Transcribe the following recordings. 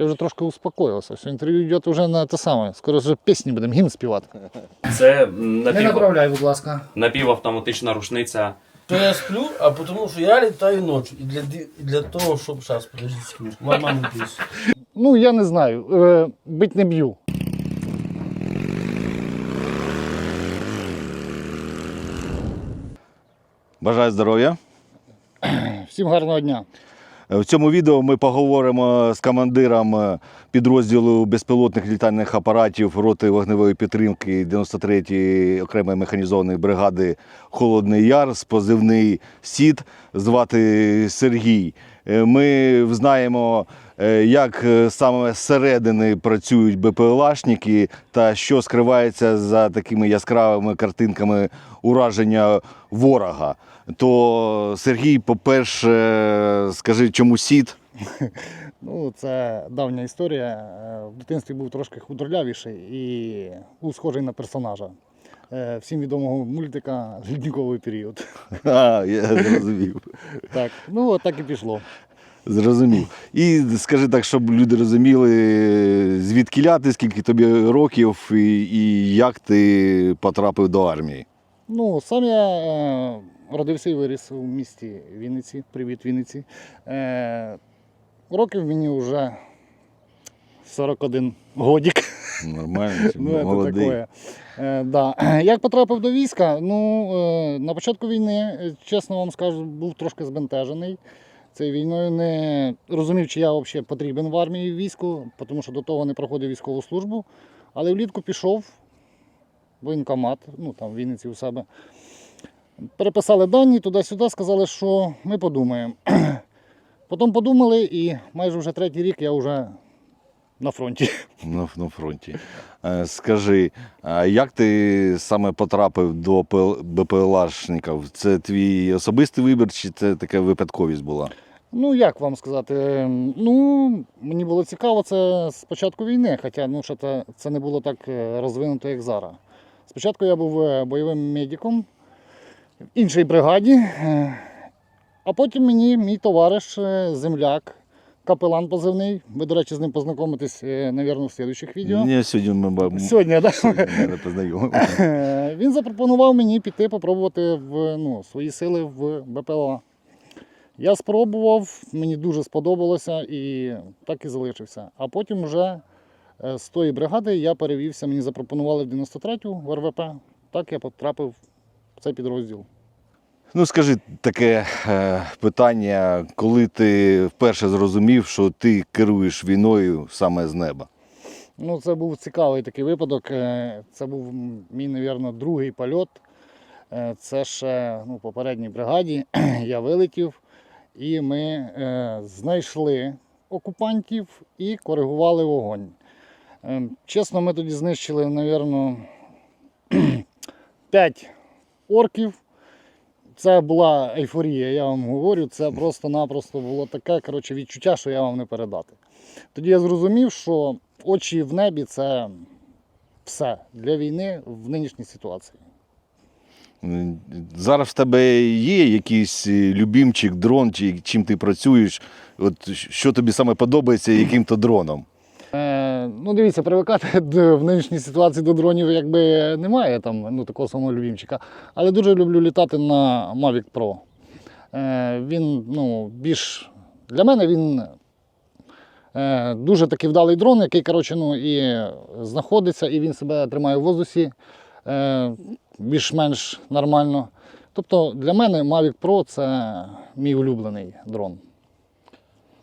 Я вже трошки успокоївся. Все, інтерв'ю йде вже на те саме. Скоро вже пісні будемо, гімн співати. Це Не напів... направляй, будь ласка. напівавтоматична рушниця. То я сплю, а потому что я летаю ночью. И для, ди- и для того, чтобы... Сейчас, подождите маму пишу. Ну, я не знаю. Е, бить не б'ю. Бажаю здоров'я. Всім гарного дня. В цьому відео ми поговоримо з командиром е, підрозділу безпілотних літальних апаратів роти вогневої підтримки 93-ї окремої механізованої бригади Холодний Яр позивний СІД звати Сергій. Е, Ми знаємо, е, як е, саме зсередини працюють БПЛАшники та що скривається за такими яскравими картинками ураження ворога. То Сергій, по-перше, скажи, чому сід? Ну, це давня історія. В дитинстві був трошки худорлявіший і був схожий на персонажа. Е, Всім відомого мультика Лідніковий період. А, я зрозумів. Так, ну от так і пішло. Зрозумів. І скажи так, щоб люди розуміли, звідки ляти, скільки тобі років і, і як ти потрапив до армії. Ну, сам я е, родився і виріс у місті Вінниці. Привіт, Вінниці. Е, років мені вже 41 годік. Нормально, Ну, молодий. Е, да. Як потрапив до війська? Ну, е, на початку війни, е, чесно вам скажу, був трошки збентежений. Цією війною не розумів, чи я взагалі потрібен в армії в війську, тому що до того не проходив військову службу. Але влітку пішов в воєнкомат, ну там в Вінниці у себе. Переписали дані туди-сюди, сказали, що ми подумаємо. Потім подумали, і майже вже третій рік я вже на фронті. На, на фронті. Е, Скажи, як ти саме потрапив до БПЛАшників? Це твій особистий вибір, чи це така випадковість була? Ну, як вам сказати? ем, Ну, мені було цікаво це з початку війни, хоча ну, що це, це не було так е, розвинуто, як зараз. Спочатку я був е, бойовим медиком в іншій бригаді, а потім мені мій товариш, земляк, капелан позивний. Ви, до речі, з ним познайомитесь, е, навірно, в слідучих відео. Ні, сьогодні ми Сьогодні, так? сьогодні не познайомимо. Е, Він запропонував мені піти попробувати в, ну, свої сили в БПЛА. Я спробував, мені дуже сподобалося і так і залишився. А потім вже е, з тої бригади я перевівся, мені запропонували в 93-ю в РВП. Так я потрапив в цей підрозділ. Ну, скажи таке е, питання, коли ти вперше зрозумів, що ти керуєш війною саме з неба? Ну, це був цікавий такий випадок. Е, Це був мій, мабуть, другий польот. Е, Це ще ну, попередній бригаді. Я вилетів, і ми знайшли окупантів і коригували вогонь. Чесно, ми тоді знищили, мабуть, 5 орків. Це була ейфорія, я вам говорю. Це просто-напросто було таке коротше, відчуття, що я вам не передати. Тоді я зрозумів, що очі в небі це все для війни в нинішній ситуації. Зараз в тебе є якийсь е, любімчик, дрон, чи чим ти працюєш? От що тобі саме подобається, яким то дроном? Ну, дивіться, привикати в нинішній ситуації до дронів якби немає там ну, такого самого любімчика. Але дуже люблю літати на Mavic Pro. Е, він ну, більш для мене він е, дуже такий вдалий дрон, який коротше, ну, і знаходиться, і він себе тримає в воздусі е, більш-менш нормально. Тобто для мене Mavic Pro це мій улюблений дрон.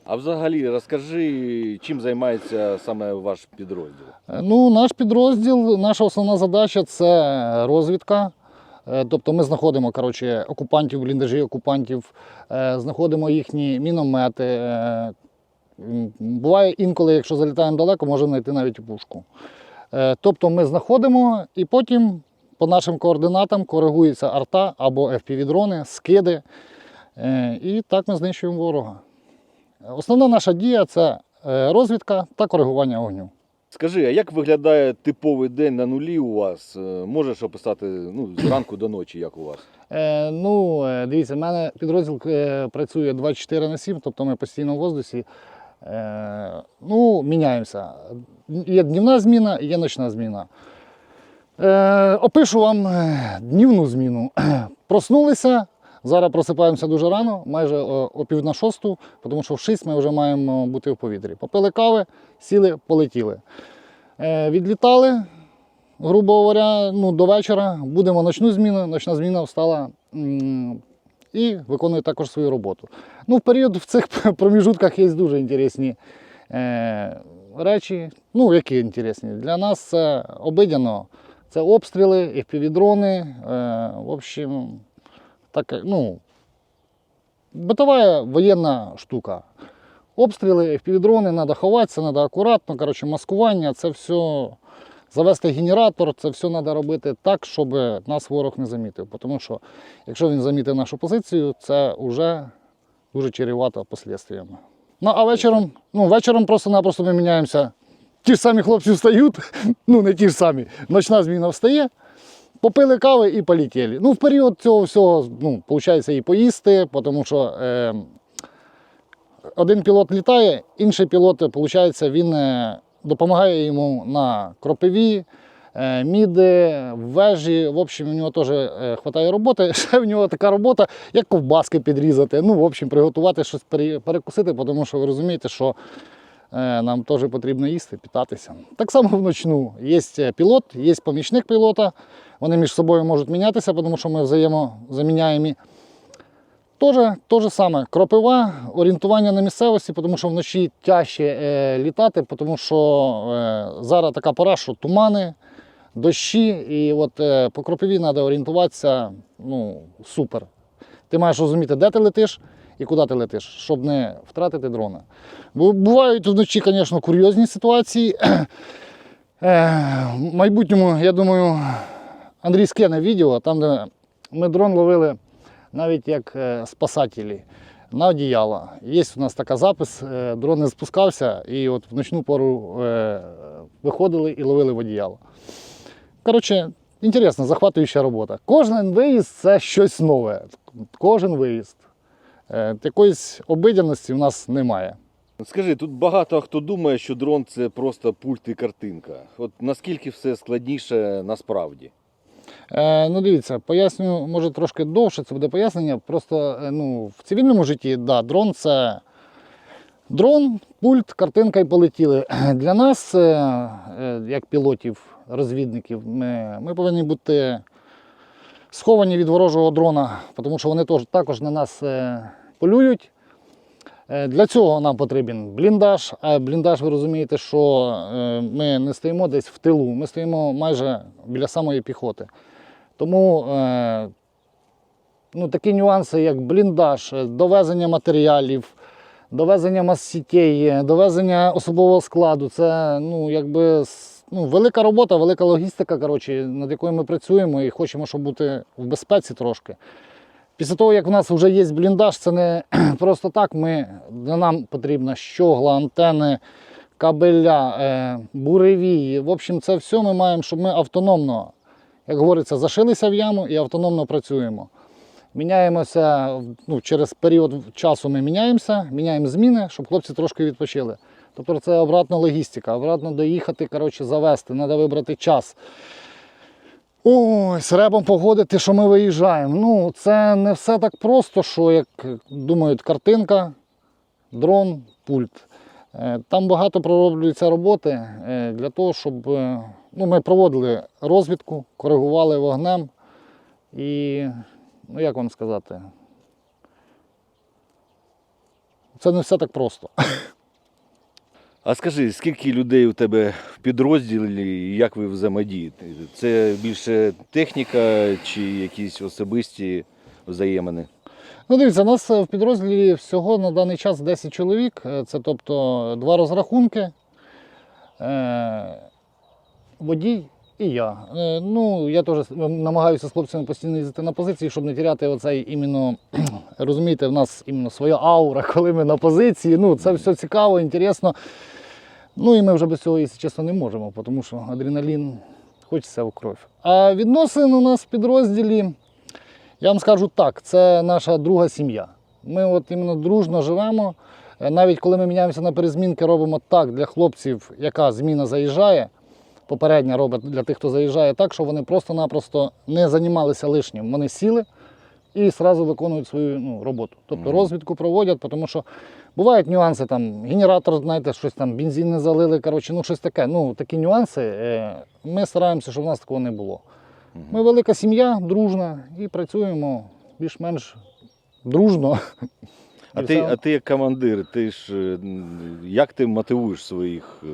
А взагалі розкажи, чим займається саме ваш підрозділ? Ну, наш підрозділ, наша основна задача це розвідка. Е, Тобто ми знаходимо коротше, окупантів, бліндажі окупантів, е, знаходимо їхні міномети. Е, Буває інколи, якщо залітаємо далеко, можемо знайти навіть пушку. Е, Тобто ми знаходимо і потім по нашим координатам коригується арта або FPV-дрони, скиди. Е, І так ми знищуємо ворога. Основна наша дія це е, розвідка та коригування огню. Скажи, а як виглядає типовий день на нулі у вас? Е, Можеш описати ну, зранку до ночі, як у вас? Е, ну, е, дивіться, в мене підрозділ працює 24 на 7, тобто ми постійно в воздусі. Е, ну, міняємося. Є днівна зміна, є ночна зміна. Е, опишу вам днівну зміну. Проснулися. Зараз просипаємося дуже рано, майже о, о пів на шосту, тому що в 6 ми вже маємо бути в повітрі. Попили кави, сіли, полетіли. Е, відлітали, грубо говоря, ну, до вечора. Будемо ночну зміну. Ночна зміна встала і виконує також свою роботу. Ну, в період в цих проміжутках є дуже інтересні е, речі. Ну, які інтересні. Для нас це обидяно. Це обстріли, FPV-дрони. Е, в общем, так, ну, битова воєнна штука. Обстріли, FPV-дрони, треба ховатися, треба акуратно. Коротше, маскування, це все. Завести генератор, це все треба робити так, щоб нас ворог не замітив. Тому що якщо він замітив нашу позицію, це вже дуже чарівато послідствиями. Ну а вечором, ну, вечором просто-напросто ми міняємося. Ті ж самі хлопці встають, ну не ті ж самі, ночна зміна встає, попили кави і полетіли. Ну, в період цього всього, ну, виходить, і поїсти, тому що е, один пілот літає, інший пілот, виходить, він е, допомагає йому на кропиві, е, міди, вежі. В общем, у нього теж вистачає роботи. Ще в нього така робота, як ковбаски підрізати. Ну, в общем, приготувати щось перекусити, тому що ви розумієте, що е, нам теж потрібно їсти, питатися. Так само вночну. Є пілот, є помічник пілота. Вони між собою можуть мінятися, тому що ми взаємозаміняємо. То саме, кропива, орієнтування на місцевості, тому що вночі тяжче е, літати, тому що е, зараз така пора, що тумани, дощі, і от е, по кропиві треба орієнтуватися ну, супер. Ти маєш розуміти, де ти летиш і куди ти летиш, щоб не втратити дрона. Бу- Бувають вночі, звісно, курйозні ситуації. Е, в майбутньому, я думаю, Андрій скине відео, там, де ми дрон ловили навіть як е, спасателі на одіяло. Є у нас така запис, е, дрон не спускався і от в ночну пору виходили і ловили в одіяло. Коротше, інтересна, захватуюча робота. Кожен виїзд це щось нове. Кожен виїзд. Е, Якоїсь обидяності в нас немає. Скажи, тут багато хто думає, що дрон це просто пульт і картинка. От наскільки все складніше насправді? Е, ну, дивіться, поясню, може трошки довше це буде пояснення. Просто е, ну, в цивільному житті, да, дрон це дрон, пульт, картинка і полетіли. Для нас, е, як пілотів, розвідників, ми, ми повинні бути сховані від ворожого дрона, тому що вони також на нас е, полюють. Е, Для цього нам потрібен бліндаж. А бліндаж, ви розумієте, що е, ми не стоїмо десь в тилу, ми стоїмо майже біля самої піхоти. Тому ну, такі нюанси, як бліндаж, довезення матеріалів, довезення е, довезення особового складу це ну, якби, ну, велика робота, велика логістика, коротше, над якою ми працюємо і хочемо, щоб бути в безпеці трошки. Після того, як в нас вже є бліндаж, це не просто так. Ми, нам потрібна щогла, антени, кабеля, е, буревії. В общем, це все ми маємо, щоб ми автономно, як говориться, зашилися в яму і автономно працюємо. Міняємося ну, через період часу ми міняємося, міняємо зміни, щоб хлопці трошки відпочили. Тобто це обратна логістика, обратно доїхати, коротше, завести, треба вибрати час. Ой, з погодити, що ми виїжджаємо. Ну, це не все так просто, що, як думають, картинка, дрон, пульт. Е, Там багато пророблюється роботи е, для того, щоб е, ну, ми проводили розвідку, коригували вогнем. І, ну як вам сказати, це не все так просто. А скажи, скільки людей у тебе в підрозділі і як ви взаємодієте? Це більше техніка чи якісь особисті взаємини? Ну, дивіться, у нас е, в підрозділі всього на даний час 10 чоловік. Е, Це тобто два розрахунки, е, водій і я. Е, Ну, я теж намагаюся з хлопцями постійно їздити на позиції, щоб не тіряти оцей іменно, розумієте, в нас іменно своя аура, коли ми на позиції. Ну, це все цікаво, інтересно. Ну і ми вже без цього, якщо чесно, не можемо, тому що адреналін хочеться в кров. А відносини у нас в підрозділі. Я вам скажу так, це наша друга сім'я. Ми от іменно дружно живемо. Е, Навіть коли ми міняємося на перезмінки, робимо так для хлопців, яка зміна заїжджає. Попередня робить для тих, хто заїжджає так, що вони просто-напросто не займалися лишнім. Вони сіли і одразу виконують свою ну, роботу. Тобто розвідку проводять, тому що бувають нюанси, там генератор, знаєте, щось там, бензин не залили, коротше, ну щось таке. Ну, такі нюанси. е, Ми стараємося, щоб в нас такого не було. Ми велика сім'я, дружна, і працюємо більш-менш дружно. А ти, а ти як командир, ти ж е, як ти мотивуєш своїх е,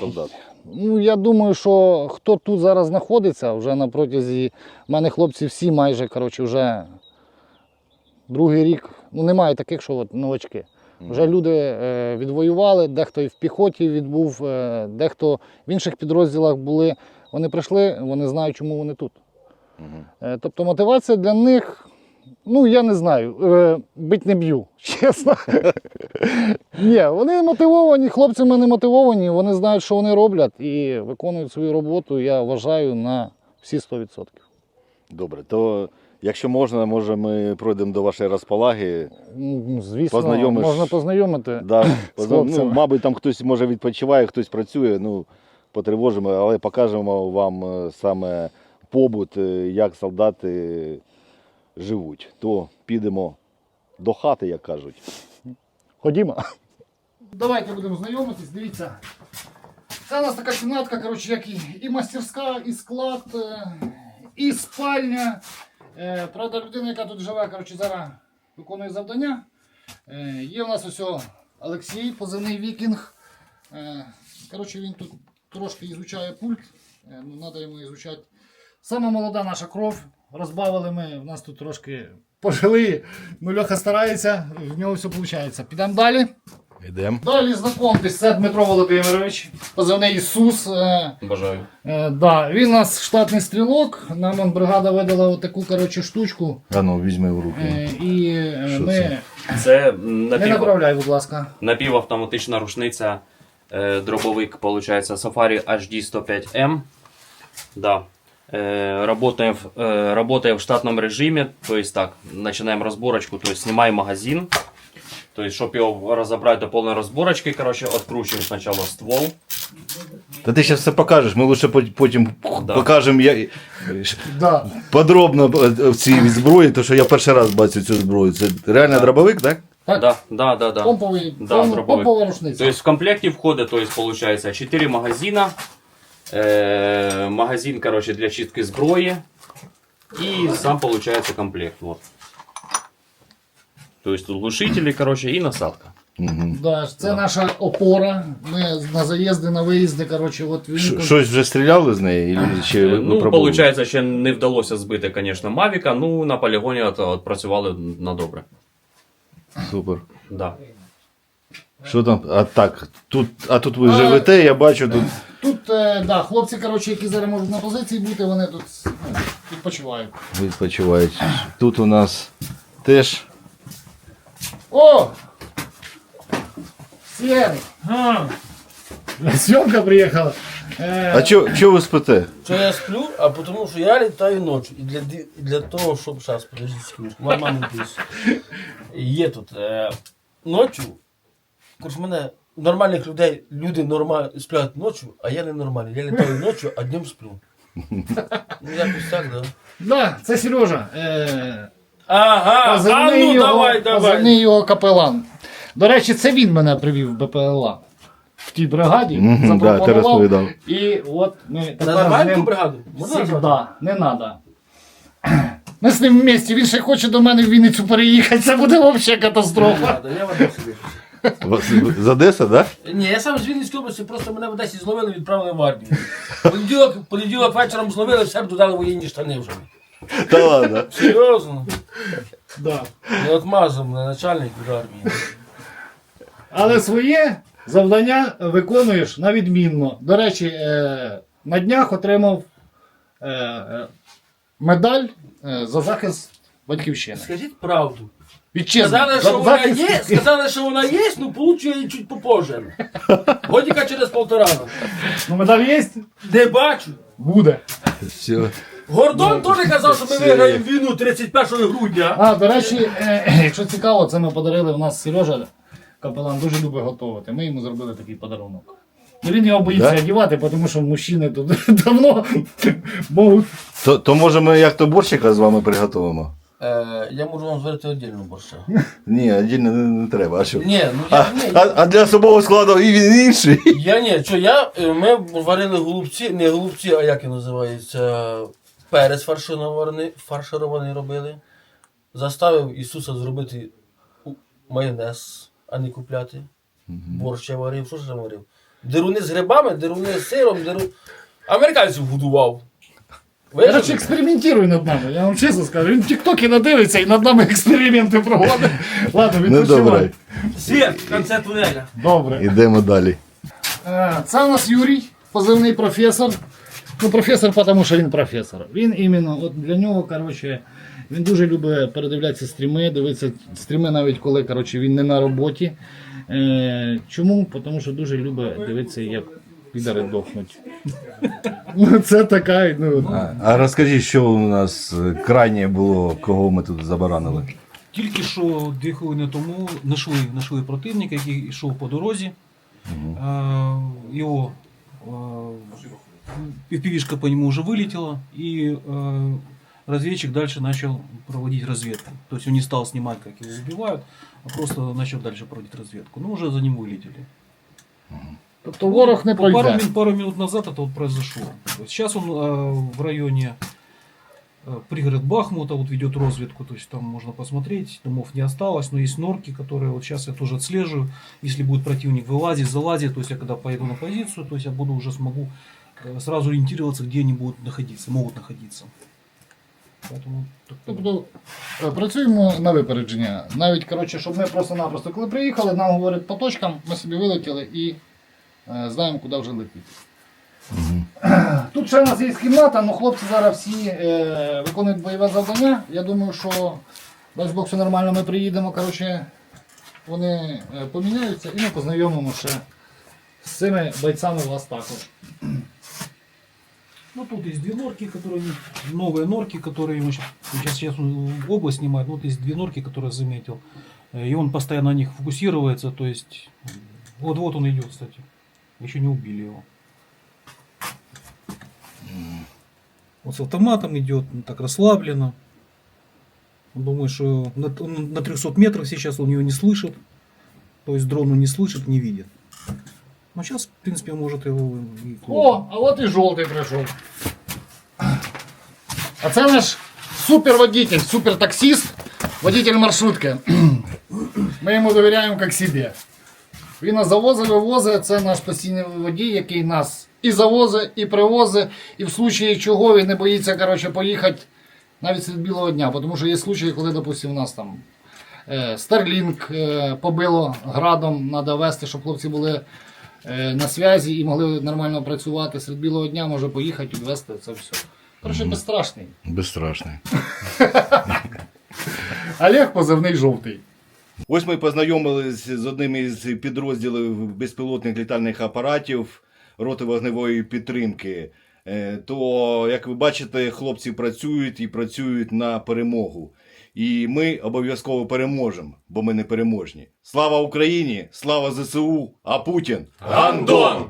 солдат? Ну, я думаю, що хто тут зараз знаходиться, вже на протязі в мене хлопці всі майже коротше, вже другий рік. Ну, немає таких, що от новачки. Вже люди е, відвоювали, дехто і в піхоті відбув, е, дехто в інших підрозділах були. Вони прийшли, вони знають, чому вони тут. Е, тобто мотивація для них, ну я не знаю, е, бить не б'ю, чесно. Ні, вони мотивовані, хлопцями не мотивовані, вони знають, що вони роблять і виконують свою роботу, я вважаю, на всі 100%. Добре, то якщо можна, може ми пройдемо до вашої розпалаги. Ну, Звісно, Познайомиш- можна познайомити. Да, З ну, мабуть, там хтось може відпочиває, хтось працює, ну, потривожимо, але покажемо вам е, саме побут, е, як солдати живуть. То підемо до хати, як кажуть. Ходімо. Давайте будемо знайомитись, дивіться. Це у нас така кімнатка, коротше, як і, і мастерська, і склад, е, і спальня. Е, Правда, людина, яка тут живе, коротше, зараз виконує завдання. Е, Є у нас ось Олексій, позивний вікінг. Коротше, він тут трошки ізучає пульт. Ну, треба йому ізучати. Сама молода наша кров. Розбавили ми, в нас тут трошки пожили. Ну, Льоха старається, в нього все виходить. Підемо далі. Йдемо. Далі знайомтесь, це Дмитро Володимирович, позивний Ісус. Е, Бажаю. е, да, він у нас штатний стрілок. Нам он бригада видала таку коротше, штучку. А ну, візьми в руки. Е, і е, Що ми. це? Це Не напів... направляй, будь ласка. напівавтоматична рушниця, е, дробовик, виходить, Safari HD 105M. Да. Э, работаем, в- э, работаем в штатном режиме, то есть так, начинаем разборочку, то есть снимаем магазин, то есть, чтобы его разобрать до полной разборочки, короче, откручиваем сначала ствол, Та ти зараз все покажеш, ми лише пот- потім Да. покажемо я, Да. подробно е, в цій зброї, тому що я перший раз бачу цю зброю. Це реально Да. дробовик, так? Так, да, да, да, да. помповий, Да, пом- дробовик. помпова рушниця. То есть в комплекте входа, то есть получается 4 магазина, э, магазин, короче, для чистки сброи и сам получается комплект, вот. То есть тут глушители, короче, и насадка. Угу. Да, це наша опора. Ми на заїзди, на виїзди, коротше, от він. Щось вже стріляли з неї? Е, Ну, випробовували? получается, ще не вдалося збити, конечно, Мавіка, ну на полігоні от, от працювали на добре. Супер. Да. Що там? А так, тут, а тут ви А- живете, я бачу тут. Тут, е, да, хлопці, коротше, які зараз можуть на позиції бути, вони тут ну, відпочивають. Відпочивають. Тут у нас теж. О! Сєрий! Зйомка приїхала. Е, А чо, чо ви спите? Що я сплю, а тому що я літаю ночі. І для, ди- для того, щоб зараз, подождіть секундочку, моя мама пише. Є тут е, ночі. Коротше, в мене нормальних людей люди нормально сплять ночі, а я не нормальний. Я літаю ночі, а днем сплю. Ну якось так, да. да, це Сережа. Е, Ага, а позивний ну його, давай, давай. позивний його капелан. До речі, це він мене привів в БПЛА. В тій бригаді. Мгм, да, ти запропонував. розповідав. І от ми тепер з ту ним бригаду. Можна назвати? Всегда, не треба. Ми з ним в місті, він ще хоче до мене в Вінницю переїхати, це буде взагалі катастрофа. Я в Одесі випишу. Вас- З Одеси, так? Да? Ні, я сам з Вінницької області, просто мене в Одесі зловили, відправили в армію. Понеділок, понеділок вечором зловили, все додали воєнні штани вже. Та ладно. Серйозно. Да. Не отмазав мене начальник від армії. Але своє завдання виконуєш на відмінно. До речі, е, на днях отримав е, е, медаль е, за захист батьківщини. Скажіть правду. Сказали, що вона є, сказали, що вона є, ну получу я її чуть попозже. Годіка через полтора. Ну, медаль є? Не бачу. Буде. Все. Гордон теж казав, що ми виграємо війну 31 грудня. А, до речі, е, якщо цікаво, це ми подарили. У нас Сережа Капелан дуже любить готувати. Ми йому зробили такий подарунок. Ну, він його боїться Да? одягати, тому що мужчини тут давно можуть. То, то може ми як то борщика з вами приготуємо? Е, я можу вам зварити віддільно борща. Ні, віддільно не, не треба. А що? Ні, ну А, ні, а, а для особового складу і він інший. я ні, що я, е, ми варили голубці, не голубці, а як він називається, перець фарширований, фарширований робили. Заставив Ісуса зробити у- майонез, а не купляти. Борщ я варив, що ж я варив? Деруни з грибами, деруни з сиром, деру... Американців годував. Коротше, Вижили? над нами. Я вам чесно скажу. Він в тіктокі надивиться і над нами експерименти проводить. Ладно, Ну добре. відпочивай. Світ в кінці тунеля. Добре. Йдемо далі. Е, Це у нас Юрій, позивний професор. Ну, професор, тому що він професор. Він іменно от для нього, коротше, він дуже любить передивлятися стріми, дивитися стріми навіть коли коротше, він не на роботі. Е, чому? Тому що дуже любить дивитися, як підари дохнуть. Ну, це така, ну. А, а розкажіть, що у нас е, крайнє було, кого ми тут забаранили? Тільки що дві хвилини тому знайшли, знайшли противника, який йшов по дорозі. Е, Його півпівішка по нему вже вилетіла, і э, разведчик дальше начал проводить разведку. То есть он не стал снимать, как его убивают, а просто начал дальше проводить разведку. Ну, уже за ним вылетели. Тобто ворог не Пару, пройде. мин- пару минут назад это вот произошло. То есть сейчас он э, в районе э, пригород Бахмута вот ведет разведку, то есть там можно посмотреть, домов не осталось, но есть норки, которые вот сейчас я тоже отслеживаю. Если будет противник вылазить, залазить, то есть я когда поеду на позицию, то есть я буду уже смогу э, сразу ориентироваться, где они будут находиться, могут находиться. Поэтому так- Тобто е, працюємо на випередження. Навіть, коротше, щоб ми просто-напросто, коли приїхали, нам говорять по точкам, ми собі вилетіли і е, знаємо, куди вже летіти. Тут ще у нас є кімната, але хлопці зараз всі е, виконують бойове завдання. Я думаю, що дасть Бог все нормально, ми приїдемо, коротше, вони е, поміняються і ми познайомимо ще з цими бойцями вас також. Ну, тут есть две норки, которые новые норки, которые ему сейчас, сейчас в область снимает. Ну, вот есть две норки, которые я заметил. Э, И он постоянно на них фокусируется. То есть, вот-вот он идет, кстати. Еще не убили его. Вот с автоматом идет, ну, так расслабленно. Он думает, что на, он на 300 метров сейчас он его не слышит. То есть дрон он не слышит, не видит. Но сейчас, в принципе, он может его и О, а от і жовтий прийшов. А це наш суперводитель, супертаксист, водитель маршрутки. Ми йому довіряємо як собі. Він нас завозить, вивозить, це наш постійний водій, який нас і завозить, і привозить, і в случаї чого він не боїться коротше, поїхати навіть серед білого дня. Тому що є случаї, коли, допустимо, у нас там е, Starlink е, побило градом, треба вести, щоб хлопці були е, на зв'язі і могли нормально працювати. Серед білого дня може поїхати, відвести це все. Коротше, безстрашний. Безстрашний. Олег позивний жовтий. Ось ми познайомилися з одним із підрозділів безпілотних літальних апаратів роти вогневої підтримки. Е, То, як ви бачите, хлопці працюють і працюють на перемогу. І ми обов'язково переможемо, бо ми не переможні. Слава Україні! Слава ЗСУ! А Путін! Гандон!